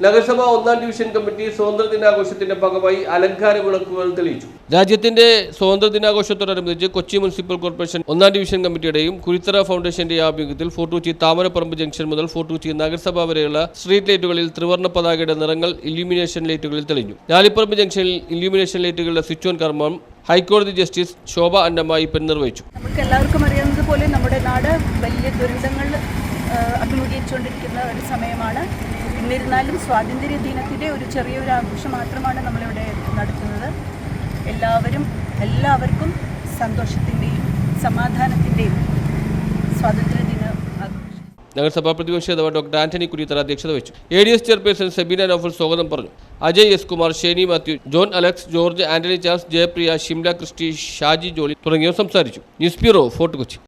നഗരസഭ ഒന്നാം division committee സ്വാതന്ത്ര്യ ദിനാഘോഷത്തിന്റെ ഭാഗമായി അലങ്കാര വിളക്കുകൾ തെളിയിച്ചു. രാജ്യത്തിന്റെ സ്വാതന്ത്ര്യ ദിനാഘോഷത്തോടനുബന്ധിച്ച് കൊച്ചി മുനിസിപ്പൽ കോർപ്പറേഷൻ ഒന്നാം ഡിവിഷൻ കമ്മിറ്റിയുടെയും കുരിത്തറ ഫൗണ്ടേഷന്റെ ആഭിമുഖ്യത്തിൽ ഫോർട്ട് കൊച്ചി താമരപ്പറമ്പ് ജംഗ്ഷൻ മുതൽ ഫോർട്ട് കൊച്ചി നഗരസഭ വരെയുള്ള സ്ട്രീറ്റ് ലൈറ്റുകളിൽ ത്രിവർണ പതാകയുടെ നിറങ്ങൾ ഇല്യൂമിനേഷൻ ലൈറ്റുകളിൽ തെളിഞ്ഞു. ലാലിപ്പറമ്പ് ജംഗ്ഷനിൽ ഇല്യൂമിനേഷൻ ലൈറ്റുകളുടെ സ്വിച്ച് ഓൺ കർമ്മം ഹൈക്കോടതി ജസ്റ്റിസ് ശോഭ അന്നമ്മയിപ്പൻ നിർവഹിച്ചു നമുക്ക് എല്ലാവർക്കും അറിയാവുന്നത് പോലെ നമ്മുടെ നാട് വലിയ ദുരിതങ്ങൾ അഭിമുഖീകരിച്ചുകൊണ്ടിരിക്കുന്ന ഒരു സമയമാണ്. എന്നിരുന്നാലും സ്വാതന്ത്ര്യ ദിനത്തിന്റെ ഒരു ചെറിയൊരു ആഘോഷം മാത്രമാണ് നമ്മളിവിടെ നടത്തുന്നത്. എല്ലാവരും എല്ലാവർക്കും സന്തോഷത്തിന്റെയും സമാധാനത്തിന്റെയും സ്വാതന്ത്ര്യ നഗരസഭാ പ്രതിപക്ഷ നേതാവ് ഡോക്ടർ ആന്റണി കുരിത്തറ അധ്യക്ഷത വഹിച്ചു. A D S chairperson Sebeena Nofal സ്വാഗതം പറഞ്ഞു. Ajay S Kumar Sheni Mathew John Alex George Antony Charles Jayapriya Shimla Christy Shaji Jolly തുടങ്ങിയവർ സംസാരിച്ചു. News bureau fort Kochi.